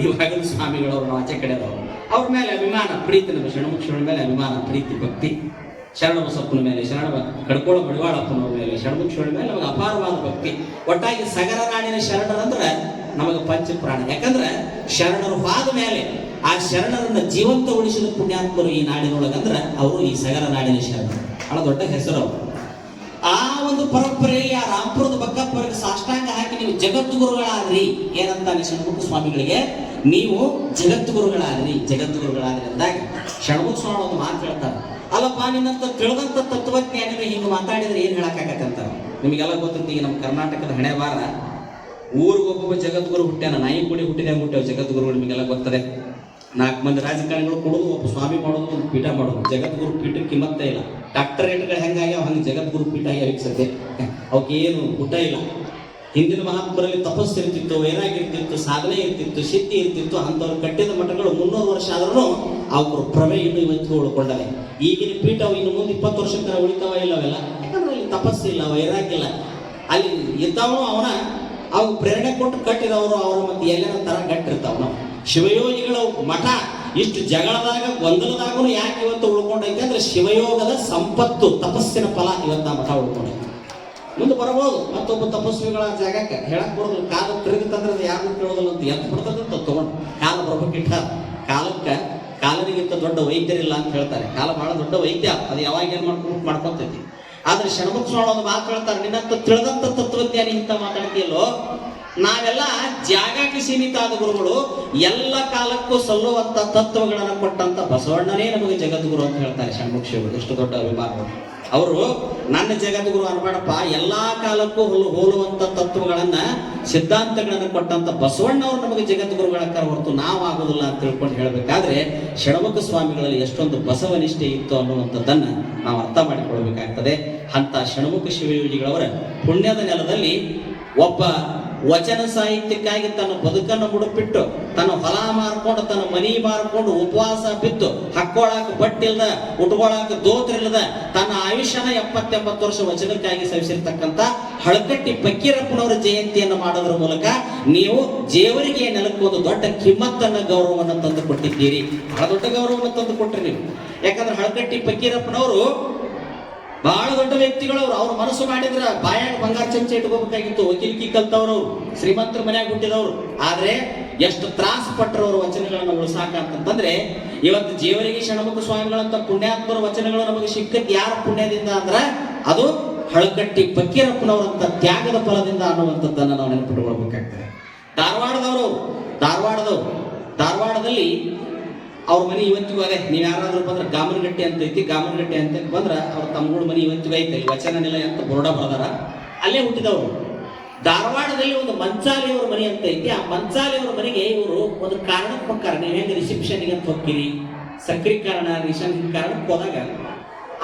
ಈ ಭಾಗದ ಸ್ವಾಮಿಗಳವರು ನಾವು ಆಚೆ ಕಡೆದವರು. ಅವ್ರ ಮೇಲೆ ಅಭಿಮಾನ ಪ್ರೀತಿ ನಮ್ಮ ಶಿವನ ಮೇಲೆ ಅಭಿಮಾನ, ಪ್ರೀತಿ, ಭಕ್ತಿ. ಶರಣ ಬಸಪ್ಪನ ಮೇಲೆ ಶರಣ ಕಡ್ಕೋಳ ಬಡಿವಾಳಪ್ಪನವ್ರ ಮೇಲೆ ಶಿವನ ಮೇಲೆ ನಮಗೆ ಅಪಾರವಾದ ಭಕ್ತಿ. ಒಟ್ಟಾಗಿ ಸಗರ ನಾಡಿನ ಶರಣರಂದ್ರೆ ನಮಗೆ ಪಂಚ ಪ್ರಾಣ ಯಾಕಂದ್ರೆ ಶರಣರು ಹೋದ ಮೇಲೆ ಆ ಶರಣರನ್ನ ಜೀವಂತ ಉಳಿಸಿದ ಪುಣ್ಯಾತ್ಮರು ಈ ನಾಡಿನೊಳಗಂದ್ರೆ ಅವರು ಈ ಸಗರ ನಾಡಿನ ಶರಣರು. ಬಹಳ ದೊಡ್ಡ ಹೆಸರು ಅವರು. ಒಂದು ಆ ರಾಮಪುರದ ಬಕ್ಕಪ್ಪರಿಗೆ ಸಾಷ್ಟಾಂಗ ಹಾಕಿ ನೀವು ಜಗದ್ಗುರುಗಳಾದ್ರಿ. ಏನಂತಾನೆ ಷಣ್ಮುಖ ಸ್ವಾಮಿಗಳಿಗೆ? ನೀವು ಜಗದ್ಗುರುಗಳಾದ್ರಿ ಜಗದ್ಗುರುಗಳಾದ್ರಿ ಅಂದಾಗ ಷಣ್ಮುಖ ಸ್ವಾಮಿ ಒಂದು ಮಾತು ಹೇಳ್ತಾರೆ. ಅಲ್ಲಪ್ಪ, ನಿನ್ನಂತ ತಿಳಿದಂತ ತತ್ವಜ್ಞಾನಿಗಳು ಹಿಂಗೆ ಮಾತಾಡಿದ್ರೆ ಏನ್ ಹೇಳಕ್ಕಾಗತ್ತಂತ? ನಿಮಗೆಲ್ಲ ಗೊತ್ತೈತಿ ನಮ್ಮ ಕರ್ನಾಟಕದ ಹಣೆ ಬಾರ ಊರಿಗೊಬ್ಬೊಬ್ಬ ಜಗದ್ಗುರು ಹುಟ್ಟ್ಯಾನ, ನಾಯಿ ಕೂಡಿ ಹುಟ್ಟಿದಾಗ ಹುಟ್ಟ್ಯಾವ ಜಗದ್ಗುರುಗಳು ನಿಮಗೆಲ್ಲ ಗೊತ್ತದೆ. ನಾಲ್ಕು ಮಂದಿ ರಾಜಕಾರಣಿಗಳು ಕೊಡೋದು ಒಬ್ಬ ಸ್ವಾಮಿ ಮಾಡೋದು ಒಂದು ಪೀಠ ಮಾಡೋದು. ಜಗದ್ಗುರು ಪೀಠಕ್ಕೆ ಕಿಮ್ಮತ್ತೇ ಇಲ್ಲ. ಡಾಕ್ಟರೇಟ್ಗಳು ಹೆಂಗಾಗ್ಯಾವ? ಹಂಗೆ ಜಗದ್ಗುರು ಪೀಠ ಆಗ್ಯಾವ ಸದ್ಯ ಅವಕ್ಕೇನು ಊಟ ಇಲ್ಲ. ಹಿಂದಿನ ಮಹಾತ್ಮರಲ್ಲಿ ತಪಸ್ಸು ಇರ್ತಿತ್ತು, ವೈರಾಗ್ಯ ಇರ್ತಿತ್ತು, ಸಾಧನೆ ಇರ್ತಿತ್ತು, ಸಿದ್ಧಿ ಇರ್ತಿತ್ತು, ಅಂಥವ್ರು ಕಟ್ಟಿದ ಮಠಗಳು ಮುನ್ನೂರು ವರ್ಷ ಆದ್ರೂ ಅವ್ರ ಪ್ರಮೆ ಇನ್ನು ಇವತ್ತು ಉಳ್ಕೊಂಡವೆ. ಈಗಿನ ಪೀಠವು ಇನ್ನು ಮುಂದೆ ಇಪ್ಪತ್ತು ವರ್ಷಕ್ಕೆ ಉಳಿತಾವ ಇಲ್ಲವೆಲ್ಲ ಯಾಕಂದ್ರೆ ಅಲ್ಲಿ ತಪಸ್ಸಿಲ್ಲ ವೈರಾಗ್ಯ ಇಲ್ಲ. ಅಲ್ಲಿ ಇದ್ದವನು ಅವನ ಅವು ಪ್ರೇರಣೆ ಕೊಟ್ಟು ಕಟ್ಟಿದವರು, ಅವರು ಮತ್ತೆ ಎಲ್ಲರ ತರ ಗಟ್ಟಿರ್ತಾವ ನಾವು. ಶಿವಯೋಗಿಗಳ ಮಠ, ಇಷ್ಟು ಜಗಳದಾಗ ಗೊಂದಲದಾಗೂ ಯಾಕೆ ಇವತ್ತು ಉಳ್ಕೊಂಡೈತೆ ಅಂದ್ರೆ ಶಿವಯೋಗದ ಸಂಪತ್ತು, ತಪಸ್ಸಿನ ಫಲ ಇವತ್ತು ಆ ಮಠ ಉಳ್ಕೊಂಡೈತೆ. ಮುಂದೆ ಬರಬಹುದು ಮತ್ತೊಬ್ಬ ತಪಸ್ವಿಗಳ ಜಾಗಕ್ಕೆ ಹೇಳಕ್ ಬರೋದಿಲ್ಲ. ಕಾಲ ತಿರುಗಿತಂದ್ರೆ ಅದು ಯಾರು ಕೇಳೋದಿಲ್ಲ ಅಂತ ಎತ್ತು ಬಿಡ್ತದಂತ ತಗೊಂಡು ಕಾಲ ಬರ್ಬೇಕಿಟ್ಟ ಕಾಲಕ್ಕೆ ಕಾಲನಿಗಿಂತ ದೊಡ್ಡ ವೈದ್ಯರಿಲ್ಲ ಅಂತ ಹೇಳ್ತಾರೆ. ಕಾಲ ಬಹಳ ದೊಡ್ಡ ವೈದ್ಯ, ಅದು ಯಾವಾಗ ಏನ್ ಮಾಡ್ಕೊಂಡು ಮಾಡ್ಕೊತೈತಿ? ಆದ್ರೆ ಶರಣಮುಖ ಸ್ವಾಮಿ ಒಂದು ಮಾತು ಹೇಳ್ತಾರೆ, ನಿನ್ನಂತ ತಿಳಿದಂತ ತತ್ವಜ್ಞಾನಿ ಇಂತ ಮಾತಾಡ್ತೀಯಲ್ಲೋ ನಾವೆಲ್ಲ ಜಾಗಕ್ಕೆ ಸೀಮಿತ ಆದ ಗುರುಗಳು, ಎಲ್ಲ ಕಾಲಕ್ಕೂ ಸಲ್ಲುವಂತ ತತ್ವಗಳನ್ನು ಕೊಟ್ಟಂತ ಬಸವಣ್ಣನೇ ನಮಗೆ ಜಗದ್ಗುರು ಅಂತ ಹೇಳ್ತಾರೆ ಶಿವರು ಎಷ್ಟು ದೊಡ್ಡ ಅಭಿಮಾನ. ಅವರು, ನನ್ನ ಜಗದ್ಗುರು ಅನ್ಬೇಡಪ್ಪ, ಎಲ್ಲಾ ಕಾಲಕ್ಕೂ ಹೋಲು ಹೋಲುವಂತ ತತ್ವಗಳನ್ನ, ಸಿದ್ಧಾಂತಗಳನ್ನು ಕೊಟ್ಟಂತ ಬಸವಣ್ಣವ್ರು ನಮಗೆ ಜಗದ್ಗುರುಗಳಕ್ಕ ಹೊರತು ನಾವು ಆಗೋದಿಲ್ಲ ಅಂತ ತಿಳ್ಕೊಂಡು ಹೇಳಬೇಕಾದ್ರೆ, ಷಣ್ಮುಖ ಸ್ವಾಮಿಗಳಲ್ಲಿ ಎಷ್ಟೊಂದು ಬಸವನಿಷ್ಠೆ ಇತ್ತು ಅನ್ನುವಂಥದ್ದನ್ನ ನಾವು ಅರ್ಥ ಮಾಡಿಕೊಳ್ಬೇಕಾಗ್ತದೆ. ಅಂತ ಷಣ್ಮುಖ ಶಿವಯೋಗಿಗಳವರ ಪುಣ್ಯದ ನೆಲದಲ್ಲಿ ಒಬ್ಬ ವಚನ ಸಾಹಿತ್ಯಕ್ಕಾಗಿ ತನ್ನ ಬದುಕನ್ನು ಮುಡುಪಿಟ್ಟು, ತನ್ನ ಹೊಲ ಮಾರ್ಕೊಂಡು, ತನ್ನ ಮನಿ ಮಾರ್ಕೊಂಡು ಉಪವಾಸ ಬಿದ್ದು ಹಾಕ್ಕೊಳಾಕ ಬಟ್ಟಿಲ್ಲದ ಉಟ್ಕೊಳಾಕ ದೋತ್ರಿಲ್ಲದ ತನ್ನ ಆಯುಷ್ಯನ ಎಪ್ಪತ್ತೆಂಬತ್ತು ವರ್ಷ ವಚನಕ್ಕಾಗಿ ಸವಿಸಿರ್ತಕ್ಕಂಥ ಹಳಕಟ್ಟಿ ಫಕೀರಪ್ಪನವರ ಜಯಂತಿಯನ್ನು ಮಾಡೋದ್ರ ಮೂಲಕ ನೀವು ಜೇವರಿಗೆ ನೆಲಕ್ಕೆ ದೊಡ್ಡ ಕಿಮ್ಮತ್ತನ್ನ ಗೌರವವನ್ನು ತಂದು ಕೊಟ್ಟಿದ್ದೀರಿ ಬಹಳ ದೊಡ್ಡ ಗೌರವವನ್ನು ತಂದು ಕೊಟ್ರಿ ನೀವು. ಯಾಕಂದ್ರೆ ಹಳಕಟ್ಟಿ ಫಕೀರಪ್ಪನವರು ಬಹಳ ದೊಡ್ಡ ವ್ಯಕ್ತಿಗಳು ಅವ್ರು ಮನಸ್ಸು ಮಾಡಿದ್ರ ಬಾಯಾಗ ಬಂಗಾರ ಚಮಚ ಇಟ್ಕೋಬೇಕಾಗಿತ್ತು. ವಕೀಲಿಕಿ ಕಲ್ತವ್ರು ಶ್ರೀಮಂತರ ಮನ್ಯಾಗ ಹುಟ್ಟಿದವರು. ಆದ್ರೆ ಎಷ್ಟು ತ್ರಾಸ ಪಟ್ಟರು ಅವ್ರ ವಚನಗಳನ್ನ ಉಳಿಸಾಕ ಅಂತಂದ್ರೆ, ಇವತ್ತು ಜೀವರಿಗೆ ಷಣ್ಮುಖ ಸ್ವಾಮಿಗಳಂತ ಪುಣ್ಯಾತ್ಮರ ವಚನಗಳು ನಮಗೆ ಸಿಕ್ಕದ್ ಯಾರ ಪುಣ್ಯದಿಂದ ಅಂದ್ರ, ಅದು ಹಳಕಟ್ಟಿ ಫಕೀರಪ್ಪನವರಂತ ತ್ಯಾಗದ ಫಲದಿಂದ ಅನ್ನುವಂಥದ್ದನ್ನು ನಾವು ನೆನಪಿಟ್ಟುಕೊಳ್ಬೇಕಾಗ್ತದೆ ಧಾರವಾಡದವರು ಧಾರವಾಡದವರು, ಧಾರವಾಡದಲ್ಲಿ ಅವ್ರ ಮನೆ ಇವತ್ತಿಗೂ ಅದೇ, ನೀವು ಯಾರಾದ್ರೂ ಬಂದ್ರೆ ಗಾಮನಗಟ್ಟಿ ಅಂತ ಐತಿ, ಗಾಮನಗಟ್ಟಿ ಅಂತ ಬಂದ್ರೆ ಅವ್ರ ತಮ್ಮಗಳ ಮನೆ ಇವತ್ತಿಗೂ ಐತೆ ವಚನ ನಿಲಯ ಅಂತ ಬರೋಡ ಬರ್ದಾರ ಅಲ್ಲೇ ಹುಟ್ಟಿದವರು. ಧಾರವಾಡದಲ್ಲಿ ಒಂದು ಮಂಚಾಲಿ ಅವ್ರ ಮನೆ ಅಂತ ಐತಿ, ಆ ಮಂಚಾಲಿ ಅವ್ರ ಮನೆಗೆ ಇವರು ಒಂದು ಕಾರಣಕ್ಕೆ ಹೋಗ್ತಾರೆ ನೀವು ಹೆಂಗೆ ರಿಸೆಪ್ಷನ್ಗೆ ಅಂತ ಹೋಗ್ತೀರಿ? ಸಕ್ರಿ ಕಾರಣ ರಿಸೆಪ್ಷನ್ ಕಾರಣಕ್ಕೆ ಹೋದಾಗ,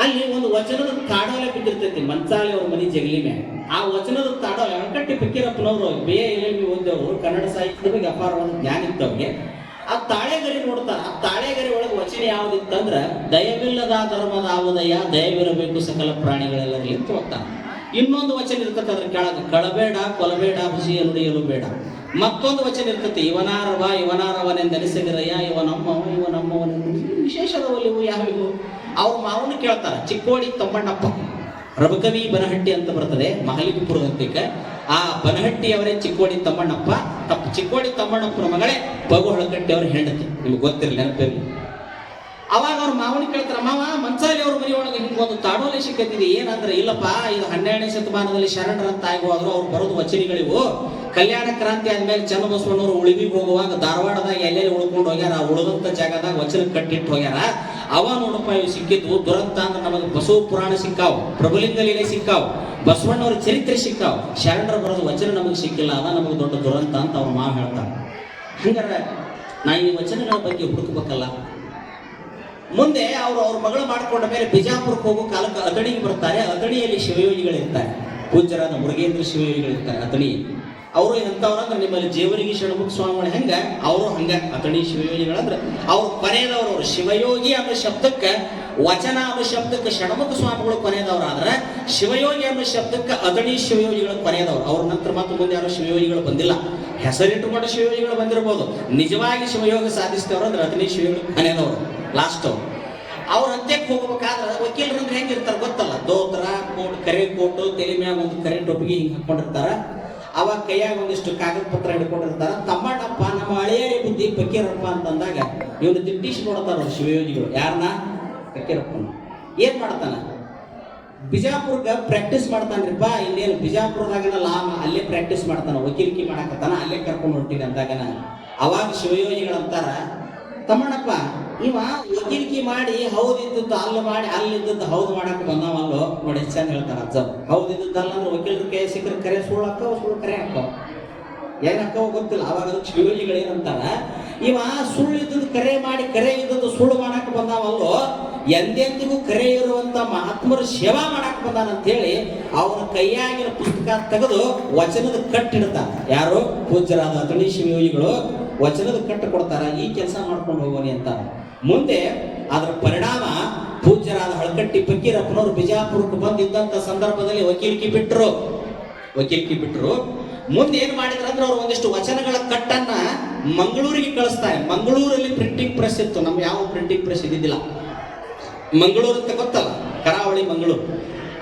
ಅಲ್ಲಿ ಒಂದು ವಚನದ ತಾಡೋಲೆ ಬಿದ್ದಿರ್ತೈತಿ ಮಂಚಾಲಿ ಅವ್ರ ಮನೆ ಜಗಲಿ ಮೇಲೆ ಆ ವಚನದ ತಾಡೋಲೆ, ಅಣಕಟ್ಟಿ ಪಿಕ್ಕಿರಪ್ಪನವರು ಬಿ ಎ ಎಲ್ ಓದಿದವರು, ಕನ್ನಡ ಸಾಹಿತ್ಯದ ಬಗ್ಗೆ ಅಪಾರವಾದ ಜ್ಞಾನ ಇದ್ದವ್ರಿಗೆ ಆ ತಾಳೆಗರಿ ನೋಡ್ತಾರ ಆ ತಾಳೆಗರಿ ಒಳಗೆ ವಚನ ಯಾವ್ದಿತ್ತಂದ್ರ, ದಯವಿಲ್ಲದ ಧರ್ಮದ ಆವುದಯ್ಯ ದಯವಿರಬೇಕು ಸಕಲ ಪ್ರಾಣಿಗಳೆಲ್ಲ ಅಂತ ಹೋಗ್ತಾನ. ಇನ್ನೊಂದು ವಚನ ಇರ್ತದೆ ಅದ್ರ ಕೆಳಗೆ, ಕಳಬೇಡ, ಕೊಲಬೇಡ ಹುಸಿ ನುಡಿಯಲು ಬೇಡ. ಮತ್ತೊಂದು ವಚನ ಇರ್ತತಿ, ಇವನಾರವ ಇವನಾರವನೆಂದೆನಿಸದಿರಯ್ಯ ಇವ ನಮ್ಮವ ಇವ ನಮ್ಮವನೆಂದು ಯಾವಿವು. ಅವ್ರ ಮಾವನು ಕೇಳ್ತಾರ, ಚಿಕ್ಕೋಡಿ ತಮ್ಮಣ್ಣಪ್ಪ. ರಬಕವಿ ಬನಹಟ್ಟಿ ಅಂತ ಬರ್ತದೆ ಮಹಲಿಪುರದಂತಿಕ ಆ ಬನಹಟ್ಟಿ ಅವರೇ ಚಿಕ್ಕೋಡಿ ತಮ್ಮಣ್ಣಪ್ಪ. ಚಿಕ್ಕೋಡಿ ತಮ್ಮಣ್ಣಪ್ಪನ ಮಗಳೇ ಬಗು ಹಳಕಟ್ಟಿ ಅವ್ರ ಹೆಂಡತಿ. ನಿಮ್ಗೆ ಗೊತ್ತಿರಲಿ ನೆನಪಿರಲಿ. ಅವಾಗ ಅವ್ರ ಮಾವನ ಕೇಳ್ತಾರೆ, ಮಾವ, ಮಂಚಾಲಿ ಅವ್ರ ಮನೆ ಒಳಗೆ ಒಂದು ತಾಡೋಲೆ ಸಿಕ್ಕತ್ತಿದೆ, ಏನಂದ್ರೆ ಇಲ್ಲಪ್ಪ, ಇದು ಹನ್ನೆರಡನೇ ಶತಮಾನದಲ್ಲಿ ಶರಣರಂತ ಆಗಿ ಹೋದ್ರು, ಅವ್ರು ಬರೋದು ವಚನಿಗಳಿವು. ಕಲ್ಯಾಣ ಕ್ರಾಂತಿ ಆದ್ಮೇಲೆ ಚನ್ನಬಸವಣ್ಣವರು ಉಳಿವಿಗೆ ಹೋಗುವಾಗ ಧಾರವಾಡದಾಗ ಎಲ್ಲೆಲ್ಲಿ ಉಳ್ಕೊಂಡು ಹೋಗ್ಯಾರ, ಆ ಉಳಿದಂತ ಜಾಗದಾಗ ವಚನ ಕಟ್ಟಿಟ್ಟು ಹೋಗ್ಯಾರ. ಅವ ನೋಡಪ್ಪ, ಇವು ಸಿಕ್ಕಿದ್ವು ದುರಂತ ಅಂದ್ರೆ ನಮಗೆ ಬಸವ ಪುರಾಣ ಸಿಕ್ಕಾವು, ಪ್ರಭುಲಿಂಗ ಲೀಲೆ ಸಿಕ್ಕಾವು, ಬಸವಣ್ಣವ್ರ ಚರಿತ್ರೆ ಸಿಕ್ಕಾವು. ಶರಣರ ಬರೋದು ವಚನ ನಮಗೆ ಸಿಕ್ಕಿಲ್ಲ, ಅದ ನಮಗೆ ದೊಡ್ಡ ದುರಂತ ಅಂತ ಅವ್ರ ಮಾವ ಹೇಳ್ತಾರೆ. ಹಂಗಾರೆ ನಾ ಈ ವಚನಗಳ ಬಗ್ಗೆ ಹುಡುಕ್ಬೇಕಲ್ಲ. ಮುಂದೆ ಅವರು ಅವ್ರ ಮಗಳು ಮಾಡಿಕೊಂಡ ಮೇಲೆ ಬಿಜಾಪುರಕ್ಕೆ ಹೋಗೋ ಕಾಲಕ್ಕೆ ಅಥಣಿಗೆ ಬರ್ತಾರೆ. ಅತಣಿಯಲ್ಲಿ ಶಿವಯೋಗಿಗಳಿರ್ತಾರೆ. ಪೂಜ್ಯರಾದ ಮುರುಗೇಂದ್ರ ಶಿವಯೋಗಿಗಳಿರ್ತಾರೆ ಅಥಣಿ. ಅವರು ಎಂಥವ್ರಂದ್ರೆ ನಿಮ್ಮಲ್ಲಿ ಜೇವರಿಗೆ ಷಣ್ಮುಖ ಸ್ವಾಮಿಗಳು ಹೆಂಗ? ಅವರು ಹಂಗ. ಅಥಣಿ ಶಿವಯೋಗಿಗಳಂದ್ರೆ ಅವ್ರು ಕೊನೆಯದವರು ಅವರು. ಶಿವಯೋಗಿ ಅನ್ನೋ ಶಬ್ದಕ್ಕೆ, ವಚನ ಅನ್ನೋ ಶಬ್ದಕ್ಕೆ ಷಣ್ಮುಖ ಸ್ವಾಮಿಗಳು ಕೊನೆಯದವರಾದ್ರೆ ಶಿವಯೋಗಿ ಅನ್ನೋ ಶಬ್ದಕ್ಕೆ ಅದಣಿ ಶಿವಯೋಗಿಗಳು ಕೊನೆಯದವರು. ಅವ್ರ ನಂತರ ಮತ್ತೆ ಮುಂದೆ ಯಾರು ಶಿವಯೋಗಿಗಳು ಬಂದಿಲ್ಲ. ಹೆಸರಿಟ್ಟುಕೊಂಡು ಶಿವಯೋಗಿಗಳು ಬಂದಿರಬಹುದು ನಿಜವಾಗಿ ಶಿವಯೋಗ ಸಾಧಿಸ್ತೇವ್ರು ಅಂದ್ರೆ ಅದಣಿ ಶಿವಯೋಗಿ ಕೊನೆಯದವರು. ಲಾಸ್ಟ್ ಅವ್ರು ಅಂತ್ಯಕ್ಕೆ ಹೋಗ್ಬೇಕಾದ್ರೆ ವಕೀಲರು ಅಂದ್ರೆ ಹೆಂಗಿರ್ತಾರೆ ಗೊತ್ತಲ್ಲ? ದೋತ್ರ ಕೋಟ್ ಕರೆ ಕೋಟು ತಲೆ ಮ್ಯಾಗ ಒಂದು ಕರೆ ಟೊಪ್ಪಿಗೆ ಹಿಂಗೆ ಹಾಕೊಂಡಿರ್ತಾರ. ಅವಾಗ ಕೈಯಾಗ ಒಂದಿಷ್ಟು ಕಾಗದ ಪತ್ರ ಹಿಡ್ಕೊಂಡಿರ್ತಾರ. ತಮ್ಮಣ್ಣಪ್ಪ, ನಮ್ಮ ಹಳೆಯ ಬುದ್ಧಿ ಫಕೀರಪ್ಪ ಅಂತಂದಾಗ ಇವನು ದಿಟ್ಟಿಸಿ ನೋಡ್ತಾರ ಶಿವಯೋಗಿಗಳು. ಯಾರನ್ನ ಫಕೀರಪ್ಪನ. ಏನ್ ಮಾಡ್ತಾನ? ಬಿಜಾಪುರ್ಗ ಪ್ರಾಕ್ಟೀಸ್ ಮಾಡ್ತಾನ್ರಿಪ್ಪ. ಇನ್ನೇನು ಬಿಜಾಪುರದಾಗನಲ್ಲ ಅಲ್ಲೇ ಪ್ರಾಕ್ಟೀಸ್ ಮಾಡ್ತಾನ. ವಕೀಲಿಕೆ ಮಾಡಾಕತ್ತಾನ. ಅಲ್ಲೇ ಕರ್ಕೊಂಡು ಹೊಂಟೀನಿ ಅಂದಾಗನ. ಅವಾಗ ಶಿವಯೋಗಿಗಳಂತಾರ, ತಮ್ಮಣ್ಣಪ್ಪ ಇವ ವಕೀಲಿಕೆ ಮಾಡಿ ಹೌದಿದ್ದದ್ದು ಅಲ್ಲ ಮಾಡಿ ಅಲ್ಲಿದ್ದದ್ದು ಹೌದು ಮಾಡಕ್ ಬಂದವಲ್ಲೋ? ನೋಡಿ, ಚಂದ ಹೇಳ್ತಾರ ಅಜ್ಜ. ಹೌದಿದ್ದದ್ದು ಅಲ್ಲ ಅಂದ್ರೆ ವಕೀಲರ ಕೈ, ಸಿಕ್ಕರೆ ಕರೆ, ಸುಳ್ಳು ಹಾಕವ ಸುಳ್ಳು ಕರೆ ಹಾಕವ ಏನ್ ಹಾಕವ ಗೊತ್ತಿಲ್ಲ, ಅವಾಗ ಅದಕ್ಕೆ ಏನಂತಾರ ಇವ ಸುಳ್ಳು ಇದ್ದದ್ದು ಕರೆ ಮಾಡಿ, ಕರೆ ಇದ್ದದ್ದು ಸುಳ್ಳು ಮಾಡಕ್ ಬಂದಾವಲ್ಲೋ? ಎಂದೆಂದಿಗೂ ಕರೆ ಇರುವಂತ ಮಹಾತ್ಮರ ಸೇವಾ ಮಾಡಕ್ ಬಂದಾನ ಅಂತ ಹೇಳಿ ಅವನ ಕೈಯಾಗಿನ ಪುಸ್ತಕ ತೆಗೆದು ವಚನದ ಕಟ್ಟಿಡ್ತಾನ. ಯಾರು? ಪೂಜ್ಯರಾದ ಅತಣಿ ಶಿವಯೋಗಿಗಳು. ವಚನದ ಕಟ್ಟು ಕೊಡ್ತಾರ, ಈ ಕೆಲಸ ಮಾಡ್ಕೊಂಡು ಹೋಗೋನಿ ಅಂತ. ಮುಂದೆ ಅದರ ಪರಿಣಾಮ ಪೂಜ್ಯರಾದ ಹಳಕಟ್ಟಿ ಫಕೀರಪ್ಪನವರು ಬಿಜಾಪುರಕ್ಕೆ ಬಂದಿದ್ದಂತ ಸಂದರ್ಭದಲ್ಲಿ ವಕೀಲಿಕೆ ಬಿಟ್ಟರು ವಕೀಲಿಕೆ ಬಿಟ್ಟರು ಮುಂದೆ ಏನ್ ಮಾಡಿದ್ರು ಅಂದ್ರೆ ಅವ್ರು ಒಂದಿಷ್ಟು ವಚನಗಳ ಕಟ್ಟನ್ನ ಮಂಗಳೂರಿಗೆ ಕಳಿಸ್ತಾರೆ ಮಂಗಳೂರಲ್ಲಿ ಪ್ರಿಂಟಿಂಗ್ ಪ್ರೆಸ್ ಇತ್ತು, ನಮ್ಗೆ ಯಾವ ಪ್ರಿಂಟಿಂಗ್ ಪ್ರೆಸ್ ಇದ್ದಿದ್ದಿಲ್ಲ. ಮಂಗಳೂರು ಅಂತ ಗೊತ್ತಲ್ಲ, ಕರಾವಳಿ, ಮಂಗಳೂರು.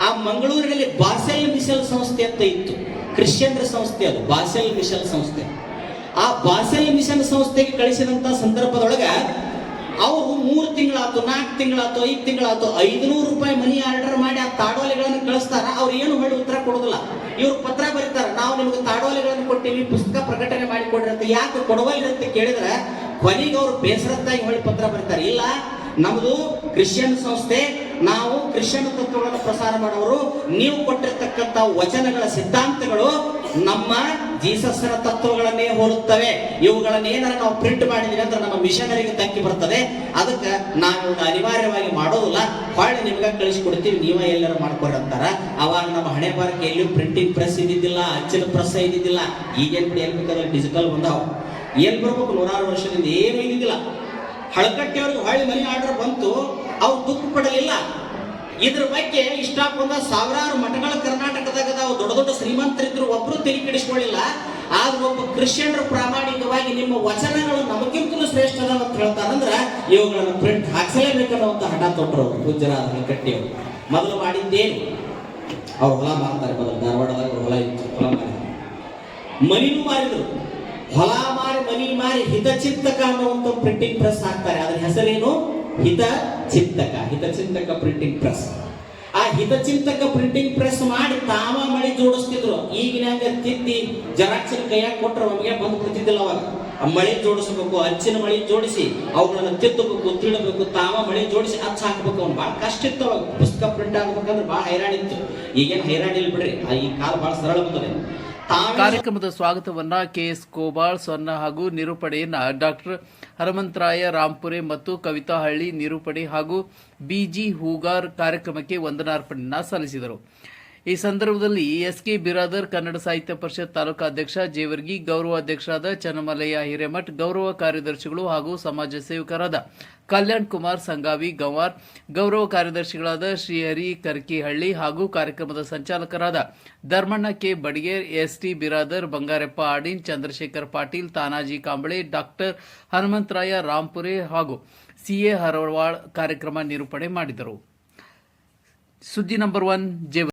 ಆ ಮಂಗಳೂರಿನಲ್ಲಿ ಬಾಸೆಲ್ ಮಿಷಲ್ ಸಂಸ್ಥೆ ಅಂತ ಇತ್ತು. ಕ್ರಿಶ್ಚಿಯನ್ರ ಸಂಸ್ಥೆ ಅದು ಬಾಸೆಲ್ ಮಿಷಲ್ ಸಂಸ್ಥೆ. ಆ ಬಾಸೆಲ್ ಮಿಷನ್ ಸಂಸ್ಥೆಗೆ ಕಳಿಸಿದಂತ ಸಂದರ್ಭದೊಳಗೆ ಅವರು ಮೂರು ತಿಂಗಳಾತು ನಾಲ್ಕು ತಿಂಗಳಾತು ಐದು ತಿಂಗಳಾತು ಐದುನೂರು ರೂಪಾಯಿ ಮನಿ ಆರ್ಡರ್ ಮಾಡಿ ಆ ತಾಡೋಲೆಗಳನ್ನು ಕಳಿಸ್ತಾರ. ಅವ್ರು ಏನು ಹೇಳಿ ಉತ್ತರ ಕೊಡೋದಿಲ್ಲ. ಇವ್ರು ಪತ್ರ ಬರೀತಾರೆ, ನಾವು ನಿಮ್ಗೆ ತಾಡೋಲೆಗಳನ್ನು ಕೊಟ್ಟಿವಿ, ಪುಸ್ತಕ ಪ್ರಕಟಣೆ ಮಾಡಿ ಕೊಡ್ರಿ ಅಂತ ಯಾಕೆ ಕೊಡವಲ್ರಿ? ಅಂತ ಕೇಳಿದ್ರೆ, ಕೊನೆಗೆ ಅವ್ರು ಬೇಸರತ್ತಾಗಿ ಹೊಳ್ಳಿ ಪತ್ರ ಬರೀತಾರೆ. ಇಲ್ಲ, ನಮ್ದು ಕ್ರಿಶ್ಚಿಯನ್ ಸಂಸ್ಥೆ ನಾವು ಕ್ರಿಶ್ಚಿಯನ್ ತತ್ವಗಳನ್ನು ಪ್ರಸಾರ ಮಾಡೋರು, ನೀವು ಕೊಟ್ಟಿರ್ತಕ್ಕಂಥ ವಚನಗಳ ಸಿದ್ಧಾಂತಗಳು ನಮ್ಮ ಜೀಸಸ್ನ ತತ್ವಗಳನ್ನೇ ಹೋಲುತ್ತವೆ. ಇವುಗಳನ್ನ ಏನಾರ ನಾವು ಪ್ರಿಂಟ್ ಮಾಡಿದ್ವಿ ಅಂದ್ರೆ ನಮ್ಮ ಮಿಷನರಿಗೆ ತಕ್ಕಿ ಬರ್ತದೆ. ಅದಕ್ಕೆ ನಾವು ಅನಿವಾರ್ಯವಾಗಿ ಮಾಡೋದಿಲ್ಲ. ಹೊಳ್ಳಿ ನಿಮ್ಗೆ ಕಳಿಸ್ಕೊಡ್ತೀವಿ, ನೀವೇ ಎಲ್ಲರೂ ಮಾಡ್ಕೊರಿ ಅಂತಾರ. ಅವಾಗ ನಮ್ಮ ಹಣೆ ಬಾರಕ್ಕೆ ಎಲ್ಲಿಯೂ ಪ್ರಿಂಟಿಂಗ್ ಪ್ರೆಸ್ ಇದ್ದಿದ್ದಿಲ್ಲ ಅಚ್ಚಿನ ಪ್ರೆಸ್ ಇದ್ದಿದ್ದಿಲ್ಲ. ಈಗೇನ್ ಎಲ್ಲಿ ಬೇಕಾದ್ರೆ ಡಿಜಿಟಲ್ ಬಂದಾವ. ಏನ್ ಬರ್ಬೇಕು ನೂರಾರು ವರ್ಷದಿಂದ ಏನು ಇದ್ದಿದ್ದಿಲ್ಲ. ಹಳಕಟ್ಟಿಯವ್ರಿಗೆ ಹೊಳ್ಳಿ ಮನಿ ಆರ್ಡರ್ ಬಂತು ಅವ್ರು ದುಃಖ ಪಡಲಿಲ್ಲ ಇದ್ರ ಬಗ್ಗೆ ಇಷ್ಟ ಬಂದ ಸಾವಿರಾರು ಮಠಗಳ ಕರ್ನಾಟಕದಾಗ ಅದಾವ ದೊಡ್ಡ ದೊಡ್ಡ ಶ್ರೀಮಂತರಿದ್ರು ಒಬ್ರು ತಿಳಿ ಕೆಡಿಸ್ಕೊಳ್ಳಿಲ್ಲ. ಆದ್ರೆ ಒಬ್ಬ ಕ್ರಿಶ್ಚಿಯನ್ರು ಪ್ರಾಮಾಣಿಕವಾಗಿ ನಿಮ್ಮ ವಚನಗಳು ನಮಗಿಂತಲೂ ಶ್ರೇಷ್ಠ ಅಂತ ಹೇಳ್ತಾರಂದ್ರ ಇವುಗಳನ್ನು ಪ್ರಿಂಟ್ ಹಾಕ್ಸಲೇಬೇಕನ್ನುವಂತ ಹಠ ತೊಟ್ಟರು ಅವ್ರು, ಪೂಜ್ಯರಾದ ಕಟ್ಟಿಯವರು ಮೊದಲು ಮಾಡಿದ್ದೇನು? ಅವ್ರು ಹೊಲ ಮಾಡ್ತಾರೆ ಮೊದಲು ಧಾರವಾಡದಾಗ ಹೊಲ ಇತ್ತು ಹೊಲ ಮಾರಿದ್ರು ಮನಿನೂ ಮಾರಿದ್ರು. ಹೊಲ ಮನಿ ಮಾರಿ ಹಿತಚಿಂತಕ ಒಂದು ಪ್ರಿಂಟಿಂಗ್ ಪ್ರೆಸ್ ಹಾಕ್ತಾರೆ. ಅದ್ರ ಹೆಸರೇನು? ಹಿತಚಿಂತಕ ಹಿತಚಿಂತಕ ಪ್ರಿಂಟಿಂಗ್ ಪ್ರೆಸ್ ಆ ಹಿತಚಿಂತಕ ಪ್ರಿಂಟಿಂಗ್ ಪ್ರೆಸ್ ಮಾಡಿ ತಾವ ಮಳಿ ಜೋಡಿಸ್ತಿದ್ರು. ಈಗಿನ ತಿದ್ದಿ ಜರಾಕ್ಸಿನ ಕೈಯಾಗ ಕೊಟ್ರೆ ನಮಗೆ ಬಂದು ಬಿಡ್ತಿದ್ದಿಲ್ಲ ಅವಾಗ. ಮಳಿ ಜೋಡಿಸ್ಬೇಕು, ಅಚ್ಚಿನ ಮಳೆ ಜೋಡಿಸಿ, ಅವುಗಳನ್ನ ತಿದ್ದಬೇಕು ತಿಳಬೇಕು, ತಾವ ಮಳೆ ಜೋಡಿಸಿ ಅಚ್ಚ ಹಾಕ್ಬೇಕು ಅವ್ನು. ಭಾಳ ಕಷ್ಟ ಇತ್ತು ಅವಾಗ. ಪುಸ್ತಕ ಪ್ರಿಂಟ್ ಆಗ್ಬೇಕಂದ್ರೆ ಭಾಳ ಹೈರಾಣ ಇತ್ತು. ಈಗೇನು ಹೈರಾಣ ಇಲ್ಲ ಬಿಡ್ರಿ ಈ ಕಾಲ ಭಾಳ ಸರಳ ಬಂದದೆ ಕಾರ್ಯಕ್ರಮದ ಸ್ವಾಗತವನ್ನ ಕೆಎಸ್ ಕೋಬಾಳ್ ಸ್ವರ್ಣ ಹಾಗೂ ನಿರೂಪಣೆಯನ್ನ ಡಾಕ್ಟರ್ ಹನುಮಂತರಾಯ ರಾಂಪುರೆ ಮತ್ತು ಕವಿತಾ ಹಳ್ಳಿ ನಿರೂಪಣೆ ಹಾಗೂ ಬಿಜಿ ಹೂಗಾರ್ ಕಾರ್ಯಕ್ರಮಕ್ಕೆ ವಂದನಾರ್ಪಣೆಯನ್ನ ಸಲ್ಲಿಸಿದರು. ಈ ಸಂದರ್ಭದಲ್ಲಿ ಎಸ್ಕೆ ಬಿರಾದರ್ ಕನ್ನಡ ಸಾಹಿತ್ಯ ಪರಿಷತ್ ತಾಲೂಕಾ ಅಧ್ಯಕ್ಷ ಜೇವರ್ಗಿ, ಗೌರವ ಅಧ್ಯಕ್ಷರಾದ ಚನ್ನಮಲಯ್ಯ ಹಿರೇಮಠ್, ಗೌರವ ಕಾರ್ಯದರ್ಶಿಗಳು ಹಾಗೂ ಸಮಾಜ ಸೇವಕರಾದ ಕಲ್ಯಾಣ್ ಕುಮಾರ್ ಸಂಗಾವಿ, ಗಂವಾರ್, ಗೌರವ ಕಾರ್ಯದರ್ಶಿಗಳಾದ ಶ್ರೀಹರಿ ಕರ್ಕಿಹಳ್ಳಿ ಹಾಗೂ ಕಾರ್ಯಕ್ರಮದ ಸಂಚಾಲಕರಾದ Dharmanna K. Badiger, ST Biradar, Bangarappa Adin, Chandrashekhar Patil, Tanaji Kamble, doctor Hanumantharaya Rampure ಹಾಗೂ ಸಿಎ ಹರವಾಳ್ ಕಾರ್ಯಕ್ರಮ ನಿರೂಪಣೆ ಮಾಡಿದರು. ಸುದ್ದಿ ನಂಬರ್ ಒನ್ ಜೆ